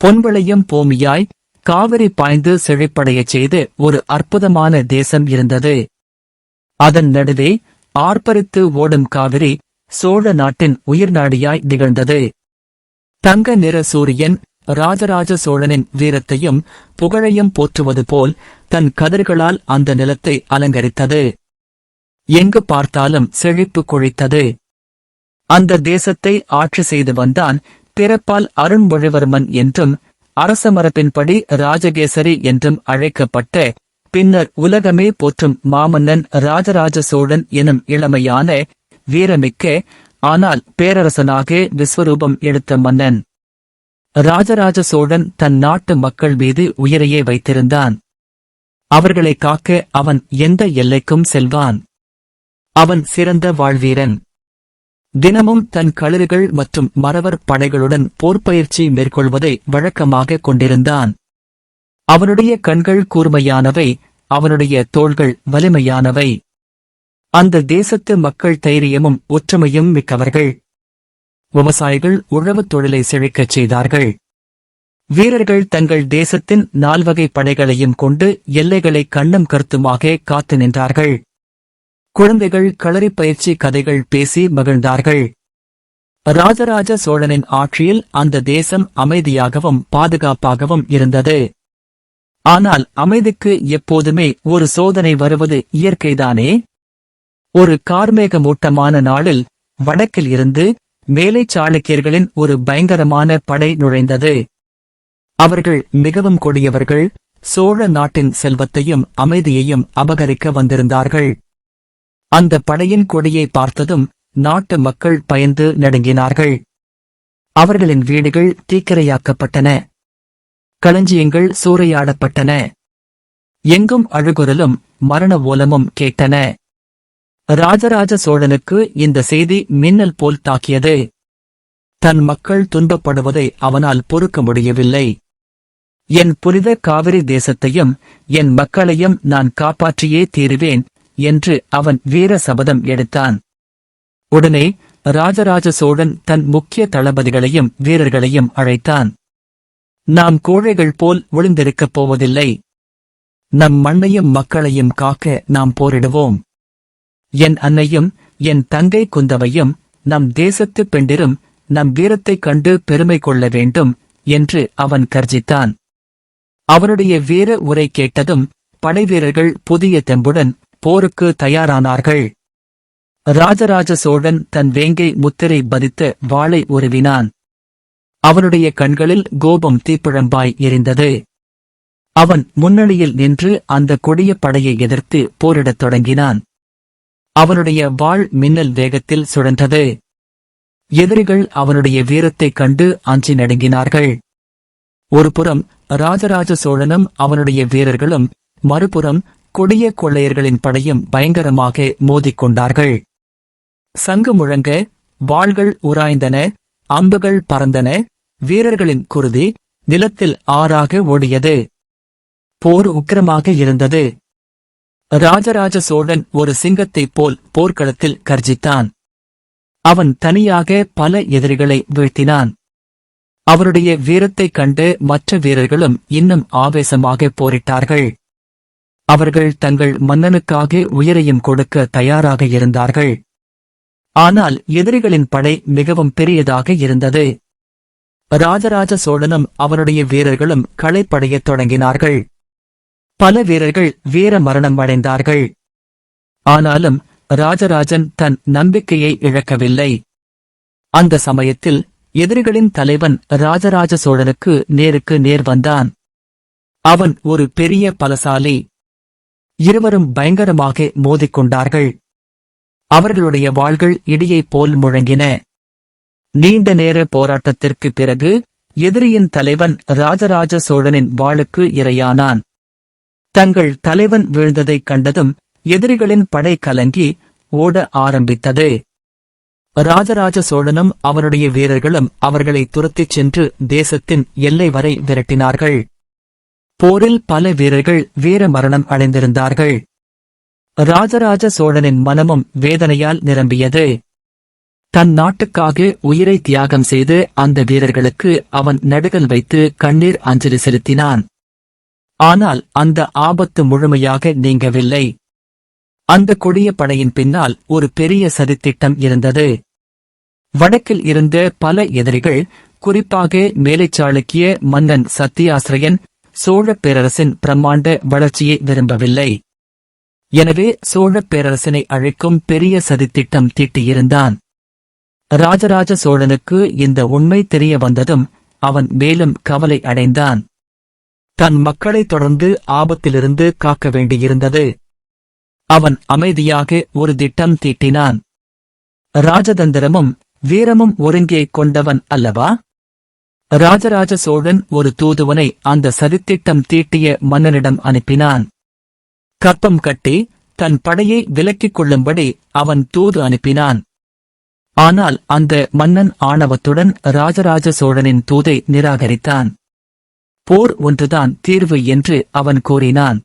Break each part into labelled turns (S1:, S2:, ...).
S1: பொன்விளையும் பூமியாய் காவிரி பாய்ந்து செழிப்படையச் செய்து ஒரு அற்புதமான தேசம் இருந்தது. அதன் நடுவே ஆர்ப்பரித்து ஓடும் காவிரி சோழ நாட்டின் உயிர்நாடியாய் திகழ்ந்தது. தங்க நிற சூரியன் ராஜராஜ சோழனின் வீரத்தையும் புகழையும் போற்றுவது போல் தன் கதிர்களால் அந்த நிலத்தை அலங்கரித்தது. எங்கு பார்த்தாலும் செழிப்பு கொழித்தது. அந்த தேசத்தை ஆட்சி செய்து வந்தான் பிறப்பால் அருண்மொழிவர்மன் என்றும் அரச மரபின்படி ராஜகேசரி என்றும் அழைக்கப்பட்ட பின்னர் உலகமே போற்றும் மாமன்னன் ராஜராஜ சோழன் எனும் இளமையான வீரமிக்க ஆனால் பேரரசனாக விஸ்வரூபம் எடுத்த மன்னன். ராஜராஜ சோழன் தன் நாட்டு மக்கள் மீது உயிரையே வைத்திருந்தான். அவர்களை காக்க அவன் எந்த எல்லைக்கும் செல்வான். அவன் சிறந்த வாழ்வீரன். தினமும் தன் களிறுகள் மற்றும் மறவர் படைகளுடன் போர்ப்பயிற்சி மேற்கொள்வதை வழக்கமாக கொண்டிருந்தான். அவனுடைய கண்கள் கூர்மையானவை அவனுடைய தோள்கள் வலிமையானவை. அந்த தேசத்து மக்கள் தைரியமும் ஒற்றுமையும் மிக்கவர்கள். விவசாயிகள் உழவுத் தொழிலை செழிக்கச் செய்தார்கள். வீரர்கள் தங்கள் தேசத்தின் நால்வகை படைகளையும் கொண்டு எல்லைகளை கண்ணம் கருத்துமாக காத்து நின்றார்கள். குழந்தைகள் களரி பயிற்சி கதைகள் பேசி மகிழ்ந்தார்கள். ராஜராஜ சோழனின் ஆட்சியில் அந்த தேசம் அமைதியாகவும் பாதுகாப்பாகவும் இருந்தது. ஆனால் அமைதிக்கு எப்போதுமே ஒரு சோதனை வருவது இயற்கைதானே? ஒரு கார்மேகமூட்டமான நாளில் வடக்கில் இருந்து மேலை சாளுக்கியர்களின் ஒரு பயங்கரமான படை நுழைந்தது. அவர்கள் மிகவும் கொடியவர்கள் சோழ நாட்டின் செல்வத்தையும் அமைதியையும் அபகரிக்க வந்திருந்தார்கள். அந்த படையின் கொடியை பார்த்ததும் நாட்டு மக்கள் பயந்து நடுங்கினார்கள். அவர்களின் வீடுகள் தீக்கிரையாக்கப்பட்டன. களஞ்சியங்கள் சூறையாடப்பட்டன. எங்கும் அழுகுரலும் மரண ஓலமும் கேட்டன. ராஜராஜ சோழனுக்கு இந்த செய்தி மின்னல் போல் தாக்கியது. தன் மக்கள் துன்பப்படுவதை அவனால் பொறுக்க முடியவில்லை. என் புனித காவிரி தேசத்தையும் என் மக்களையும் நான் காப்பாற்றியே தீருவேன் என்று அவன் வீர சபதம் எடுத்தான். உடனே ராஜராஜ சோழன் தன் முக்கிய தளபதிகளையும் வீரர்களையும் அழைத்தான். நாம் கோழைகள் போல் விழுந்திருக்கப் போவதில்லை. நம் மண்ணையும் மக்களையும் காக்க நாம் போரிடுவோம். என் அன்னையும் என் தங்கை குந்தவையும் நம் தேசத்து பெண்டிரும் நம் வீரத்தைக் கண்டு பெருமை கொள்ள வேண்டும் என்று அவன் கர்ஜித்தான். அவனுடைய வீர உரை கேட்டதும் படைவீரர்கள் புதிய தெம்புடன் போருக்கு தயாரானார்கள். ராஜராஜ சோழன் தன் வேங்கை முத்திரை பதித்து வாளை உருவினான். அவனுடைய கண்களில் கோபம் தீப்பிழம்பாய் எரிந்தது. அவன் முன்னணியில் நின்று அந்த கொடிய படையை எதிர்த்து போரிடத் தொடங்கினான். அவனுடைய வாள் மின்னல் வேகத்தில் சுழன்றது. எதிரிகள் அவனுடைய வீரத்தைக் கண்டு அஞ்சி நடுங்கினார்கள். ஒருபுறம் ராஜராஜ சோழனும் அவனுடைய வீரர்களும் மறுபுறம் கொடிய கொள்ளையர்களின் படையும் பயங்கரமாக மோதிக்கொண்டார்கள். சங்கு முழங்க வாள்கள் உராய்ந்தன அம்புகள் பறந்தன வீரர்களின் குருதி நிலத்தில் ஆறாக ஓடியது. போர் உக்கிரமாக இருந்தது. ராஜராஜ சோழன் ஒரு சிங்கத்தைப் போல் போர்க்களத்தில் கர்ஜித்தான். அவன் தனியாக பல எதிரிகளை வீழ்த்தினான். அவருடைய வீரத்தைக் கண்டு மற்ற வீரர்களும் இன்னும் ஆவேசமாக போரிட்டார்கள். அவர்கள் தங்கள் மன்னனுக்காக உயிரையும் கொடுக்க தயாராக இருந்தார்கள். ஆனால் எதிரிகளின் படை மிகவும் பெரியதாக இருந்தது. ராஜராஜ சோழனும் அவனுடைய வீரர்களும் களைப்படையத் தொடங்கினார்கள். பல வீரர்கள் வீர மரணம் அடைந்தார்கள். ஆனாலும் ராஜராஜன் தன் நம்பிக்கையை இழக்கவில்லை. அந்த சமயத்தில் எதிரிகளின் தலைவன் ராஜராஜ சோழனுக்கு நேருக்கு நேர் வந்தான். அவன் ஒரு பெரிய பலசாலி இருவரும் பயங்கரமாக மோதிக்கொண்டார்கள். அவர்களுடைய வாள்கள் இடியைப் போல் முழங்கின. நீண்ட நேர போராட்டத்திற்கு பிறகு எதிரியின் தலைவன் ராஜராஜ சோழனின் வாளுக்கு இரையானான். தங்கள் தலைவன் வீழ்ந்ததைக் கண்டதும் எதிரிகளின் படை கலங்கி ஓட ஆரம்பித்தது. ராஜராஜ சோழனும் அவனுடைய வீரர்களும் அவர்களை துரத்திச் சென்று தேசத்தின் எல்லை வரை விரட்டினார்கள். போரில் பல வீரர்கள் வீர மரணம் அடைந்திருந்தார்கள். ராஜராஜ சோழனின் மனமும் வேதனையால் நிரம்பியது. தன் நாட்டுக்காக உயிரை தியாகம் செய்து அந்த வீரர்களுக்கு அவன் நடுகல் வைத்து கண்ணீர் அஞ்சலி செலுத்தினான். ஆனால் அந்த ஆபத்து முழுமையாக நீங்கவில்லை. அந்த கொடிய படையின் பின்னால் ஒரு பெரிய சதித்திட்டம் இருந்தது. வடக்கில் இருந்த பல எதிரிகள் குறிப்பாக மேலைச்சாளுக்கிய மன்னன் சத்தியாசிரயன் சோழப் பேரரசின் பிரம்மாண்ட வளர்ச்சியை விரும்பவில்லை. எனவே சோழப் பேரரசனை அழைக்கும் பெரிய சதித்திட்டம் தீட்டியிருந்தான். ராஜராஜ சோழனுக்கு இந்த உண்மை தெரிய வந்ததும் அவன் மேலும் கவலை அடைந்தான். தன் மக்களை தொடர்ந்து ஆபத்திலிருந்து காக்க வேண்டியிருந்தது. அவன் அமைதியாக ஒரு திட்டம் தீட்டினான். ராஜதந்திரமும் வீரமும் ஒருங்கே கொண்டவன் அல்லவா? ராஜராஜ சோழன் ஒரு தூதுவனை அந்த சதித்திட்டம் தீட்டிய மன்னனிடம் அனுப்பினான். கற்பம் கட்டி தன் படையை விலக்கிக் கொள்ளும்படி அவன் தூது அனுப்பினான். ஆனால் அந்த மன்னன் ஆணவத்துடன் ராஜராஜ சோழனின் தூதை நிராகரித்தான். போர் ஒன்றுதான் தீர்வு என்று அவன் கூறினான்.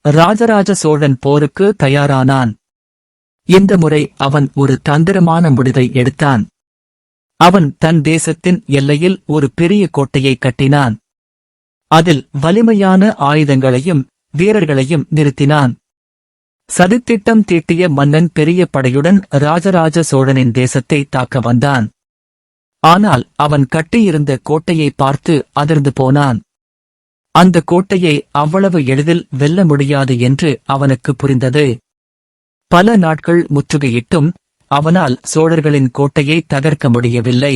S1: ராஜராஜ சோழன் போருக்கு தயாரானான். இந்த முறை அவன் ஒரு தந்திரமான முடிவை எடுத்தான். அவன் தன் தேசத்தின் எல்லையில் ஒரு பெரிய கோட்டையை கட்டினான். அதில் வலிமையான ஆயுதங்களையும் வீரர்களையும் நிறுத்தினான். சதித்திட்டம் தீட்டிய மன்னன் பெரிய படையுடன் ராஜராஜ சோழனின் தேசத்தை தாக்க வந்தான். ஆனால் அவன் கட்டியிருந்த கோட்டையை பார்த்து அதிர்ந்து போனான். அந்த கோட்டையை அவ்வளவு எளிதில் வெல்ல முடியாது என்று அவனுக்கு புரிந்தது. பல நாட்கள் முற்றுகையிட்டும் அவனால் சோழர்களின் கோட்டையை தகர்க்க முடியவில்லை.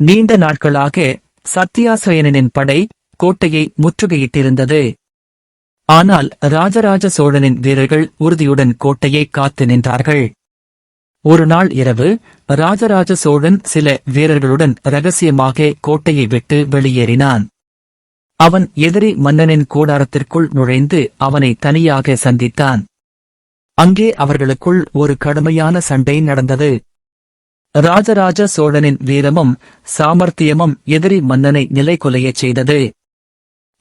S1: நீண்ட நாட்களாக சத்தியாசயனனின் படை கோட்டையை முற்றுகையிட்டிருந்தது. ஆனால் ராஜராஜ சோழனின் வீரர்கள் உறுதியுடன் கோட்டையை காத்து நின்றார்கள். ஒரு நாள் இரவு ராஜராஜ சோழன் சில வீரர்களுடன் ரகசியமாக கோட்டையை விட்டு வெளியேறினான். அவன் எதிரி மன்னனின் கூடாரத்திற்குள் நுழைந்து அவனை தனியாக சந்தித்தான். அங்கே அவர்களுக்குள் ஒரு கடுமையான சண்டை நடந்தது. ராஜராஜ சோழனின் வீரமும் சாமர்த்தியமும் எதிரி மன்னனை நிலை கொலையச் செய்தது.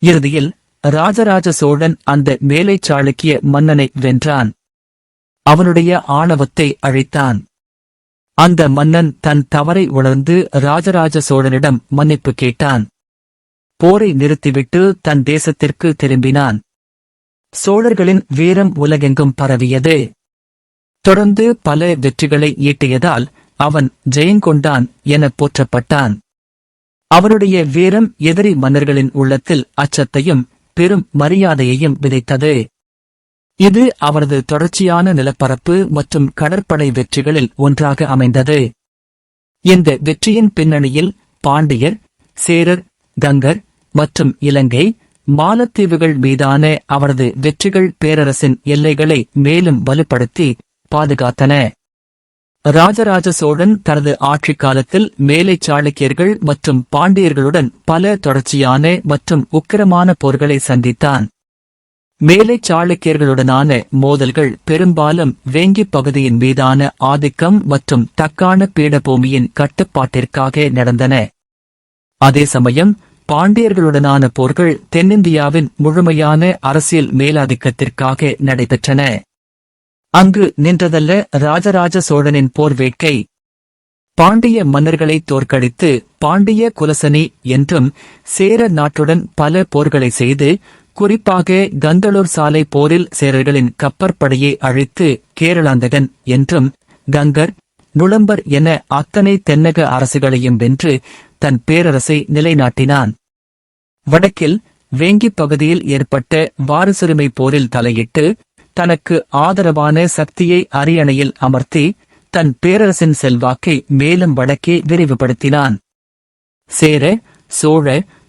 S1: இறுதியில் ராஜராஜ சோழன் அந்த மேலை சாளுக்கிய மன்னனை வென்றான். அவனுடைய ஆணவத்தை அழித்தான். அந்த மன்னன் தன் தவறை உணர்ந்து ராஜராஜ சோழனிடம் மன்னிப்பு கேட்டான். போரை நிறுத்திவிட்டு தன் தேசத்திற்கு திரும்பினான். சோழர்களின் வீரம் உலகெங்கும் பரவியது. தொடர்ந்து பல வெற்றிகளை ஈட்டியதால் அவன் ஜெயங்கொண்டான் என போற்றப்பட்டான். அவருடைய வீரம் எதிரி மன்னர்களின் உள்ளத்தில் அச்சத்தையும் பெரும் மரியாதையையும் விதைத்தது. இது அவரது தொடர்ச்சியான நிலப்பரப்பு மற்றும் கடற்படை வெற்றிகளில் ஒன்றாக அமைந்தது. இந்த வெற்றியின் பின்னணியில் பாண்டியர் சேரர் கங்கர் மற்றும் இலங்கை மாலத்தீவுகள் மீதான அவரது வெற்றிகள் பேரரசின் எல்லைகளை மேலும் வலுப்படுத்தி பாதுகாத்தன. ராஜராஜ சோழன் தனது ஆட்சிக் காலத்தில் மேலை சாளுக்கியர்கள் மற்றும் பாண்டியர்களுடன் பல தொடர்ச்சியான மற்றும் உக்கிரமான போர்களை சந்தித்தான். மேலை சாளுக்கியர்களுடனான மோதல்கள் பெரும்பாலும் வேங்கி பகுதியின் மீதான ஆதிக்கம் மற்றும் தக்கான பீடபூமியின் கட்டுப்பாட்டிற்காக நடந்தன. அதே சமயம் பாண்டியர்களுடனான போர்கள் தென்னிந்தியாவின் முழுமையான அரசியல் மேலாதிக்கத்திற்காக நடைபெற்றன. அங்கு நின்றதல்ல ராஜராஜ சோழனின் போர் வேட்கை. பாண்டிய மன்னர்களை தோற்கடித்து பாண்டிய குலசனி என்றும் சேர நாட்டுடன் பல போர்களை செய்து குறிப்பாக கந்தளூர் சாலை போரில் சேரர்களின் கப்பற்படையை அழித்து கேரளாந்தகன் என்றும் கங்கர் நுளம்பர் என அத்தனை தென்னக அரசுகளையும் வென்று தன் பேரரசை நிலைநாட்டினான். வடக்கில் வேங்கி பகுதியில் ஏற்பட்ட வாரிசுரிமை போரில் தலையிட்டு தனக்கு ஆதரவான சக்தியை அரியணையில் அமர்த்தி தன் பேரரசின் செல்வாக்கை மேலும் வடக்கே விரிவுபடுத்தினான். சேர சோழ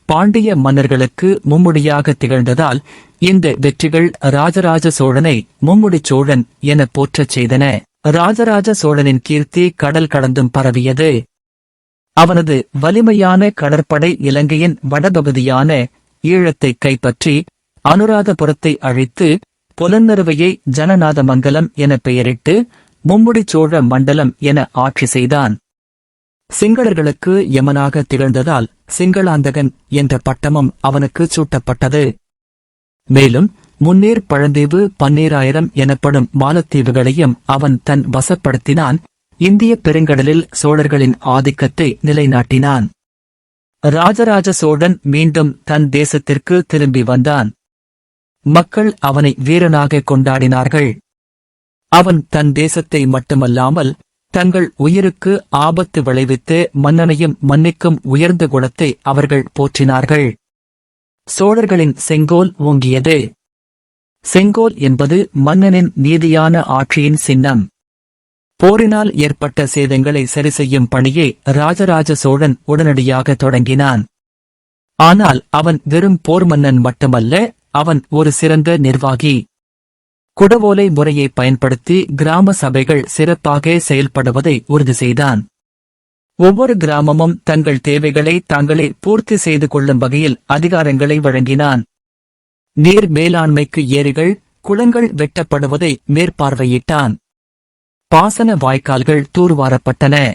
S1: பாண்டிய மன்னர்களுக்கு மும்முடியாக திகழ்ந்ததால் இந்த வெற்றிகள் ராஜராஜ சோழனை மும்முடிச் சோழன் என போற்றச் செய்தன. ராஜராஜ சோழனின் கீர்த்தி கடல் கடந்தும் பரவியது. அவனது வலிமையான கடற்படை இலங்கையின் வடபகுதியான ஈழத்தை கைப்பற்றி அனுராதபுரத்தை அழித்து புலன்னறுவையை ஜனநாதமங்கலம் என பெயரிட்டு மும்முடி சோழ மண்டலம் என ஆட்சி செய்தான். சிங்களர்களுக்கு யமனாக திகழ்ந்ததால் சிங்களாந்தகன் என்ற பட்டமும் அவனுக்கு சூட்டப்பட்டது. மேலும் முன்னேர் பழந்தீவு பன்னீராயிரம் எனப்படும் மாலத்தீவுகளையும் அவன் தன் வசப்படுத்தினான். இந்திய பெருங்கடலில் சோழர்களின் ஆதிக்கத்தை நிலைநாட்டினான். ராஜராஜ சோழன் மீண்டும் தன் தேசத்திற்கு திரும்பி வந்தான். மக்கள் அவனை வீரனாக கொண்டாடினார்கள். அவன் தன் தேசத்தை மட்டுமல்லாமல் தங்கள் உயிருக்கு ஆபத்து விளைவித்து மன்னனையும் மன்னிக்கும் உயர்ந்த குணத்தை அவர்கள் போற்றினார்கள். சோழர்களின் செங்கோல் ஓங்கியது. செங்கோல் என்பது மன்னனின் நீதியான ஆட்சியின் சின்னம். போரினால் ஏற்பட்ட சேதங்களை சரிசெய்யும் பணியை ராஜராஜ சோழன் உடனடியாக தொடங்கினான். ஆனால் அவன் வெறும் போர் மன்னன் மட்டுமல்ல அவன் ஒரு சிறந்த நிர்வாகி. குடவோலை முறையை பயன்படுத்தி கிராம சபைகள் சிறப்பாக செயல்படுவதை உறுதி செய்தான். ஒவ்வொரு கிராமமும் தங்கள் தேவைகளை தாங்களே பூர்த்தி செய்து கொள்ளும் வகையில் அதிகாரங்களை வழங்கினான். நீர் மேலாண்மைக்கு ஏரிகள் குளங்கள் வெட்டப்படுவதை மேற்பார்வையிட்டான். பாசன வாய்க்கால்கள் தூர்வாரப்பட்டன.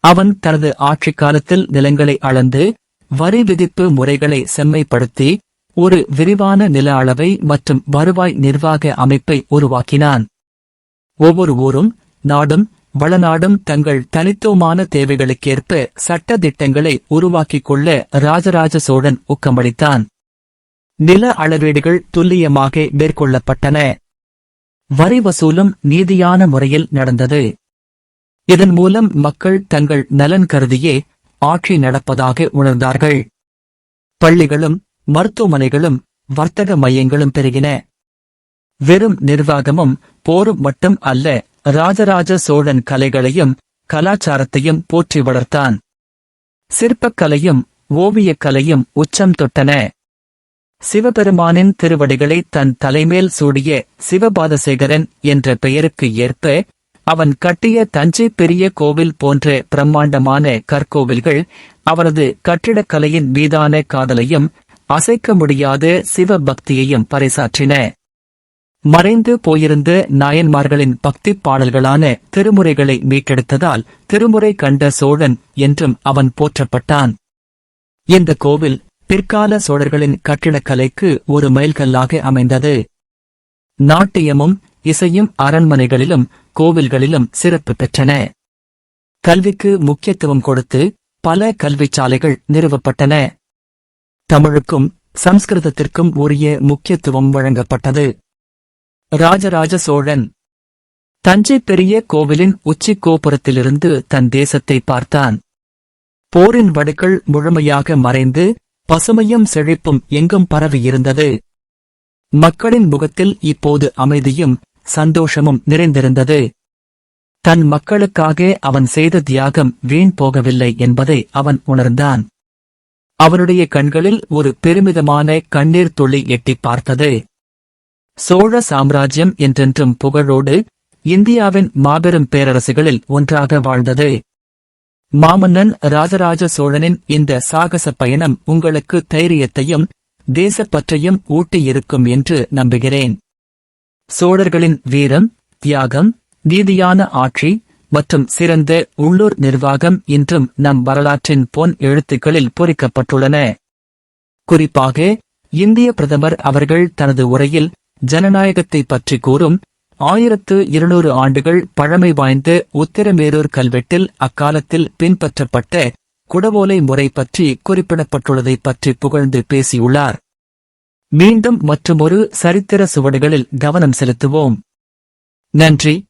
S1: அவன் தனது ஆட்சிக் காலத்தில் நிலங்களை அளந்து வரி விதிப்பு முறைகளை செம்மைப்படுத்தி ஒரு விரிவான நில அளவை மற்றும் வருவாய் நிர்வாக அமைப்பை உருவாக்கினான். ஒவ்வொரு ஊரும் நாடும் வளநாடும் தங்கள் தனித்துவமான தேவைகளுக்கேற்ப சட்ட திட்டங்களை உருவாக்கிக் கொள்ள ராஜராஜ சோழன் ஊக்கமளித்தான். நில அளவீடுகள் துல்லியமாக மேற்கொள்ளப்பட்டன. வரி வசூலும் நீதியான முறையில் நடந்தது. இதன் மூலம் மக்கள் தங்கள் நலன் கருதியே ஆட்சி நடப்பதாக உணர்ந்தார்கள். பள்ளிகளும் மருத்துவமனைகளும் வர்த்தக மையங்களும் பெருகின. வெறும் நிர்வாகமும் போரும் மட்டும் அல்ல ராஜராஜ சோழன் கலைகளையும் கலாச்சாரத்தையும் போற்றி வளர்த்தான். சிற்பக்கலையும் ஓவியக்கலையும் உச்சம் தொட்டன. சிவபெருமானின் திருவடிகளை தன் தலைமேல் சூடிய சிவபாதசேகரன் என்ற பெயருக்கு ஏற்ப அவன் கட்டிய தஞ்சை பெரிய கோவில் போன்ற பிரம்மாண்டமான கற்கோவில்கள் அவரது கட்டிடக்கலையின் மீதான காதலையும் அசைக்க முடியாத சிவபக்தியையும் பறைசாற்றின. மறைந்து போயிருந்த நாயன்மார்களின் பக்தி பாடல்களான திருமுறைகளை மீட்டெடுத்ததால் திருமுறை கண்ட சோழன் என்றும் அவன் போற்றப்பட்டான். இந்த கோவில் பிற்கால சோழர்களின் கட்டிடக்கலைக்கு ஒரு மைல்கல்லாக அமைந்தது. நாட்டியமும் இசையும் அரண்மனைகளிலும் கோவில்களிலும் சிறப்பு பெற்றன. கல்விக்கு முக்கியத்துவம் கொடுத்து பல கல்விச்சாலைகள் நிறுவப்பட்டன. தமிழுக்கும் சம்ஸ்கிருதத்திற்கும் உரிய முக்கியத்துவம் வழங்கப்பட்டது. ராஜராஜ சோழன் தஞ்சை பெரிய கோவிலின் உச்சி கோபுரத்திலிருந்து தன் தேசத்தை பார்த்தான். போரின் வடுக்கள் முழுமையாக மறைந்து பசுமையும் செழிப்பும் எங்கும் பரவியிருந்தது மக்களின் முகத்தில் இப்போது அமைதியும் சந்தோஷமும் நிறைந்திருந்தது. தன் மக்களுக்காக அவன் செய்த தியாகம் வீண் போகவில்லை என்பதை அவன் உணர்ந்தான். அவனுடைய கண்களில் ஒரு பெருமிதமான கண்ணீர் துளி எட்டிப் பார்த்தது. சோழ சாம்ராஜ்யம் என்றென்றும் புகழோடு இந்தியாவின் மாபெரும் பேரரசுகளில் ஒன்றாக வாழ்ந்தது. மாமன்னன் ராஜராஜ சோழனின் இந்த சாகச பயணம் உங்களுக்கு தைரியத்தையும் தேசப்பற்றையும் ஊட்டியிருக்கும் என்று நம்புகிறேன். சோழர்களின் வீரம் தியாகம் நீதியான ஆட்சி மற்றும் சிறந்த உள்ளூர் நிர்வாகம் இன்றும் நம் வரலாற்றின் பொன் எழுத்துக்களில் பொறிக்கப்பட்டுள்ளன. குறிப்பாக இந்திய பிரதமர் அவர்கள் தனது உரையில் ஜனநாயகத்தை பற்றி கூறும் ஆயிரத்து இருநூறு ஆண்டுகள் பழமை வாய்ந்த உத்திரமேரூர் கல்வெட்டில் அக்காலத்தில் பின்பற்றப்பட்ட குடவோலை முறை பற்றி குறிப்பிடப்பட்டுள்ளதை பற்றி புகழ்ந்து பேசியுள்ளார். மீண்டும் மற்றுமொரு சரித்திர சுவடுகளில் கவனம் செலுத்துவோம். நன்றி.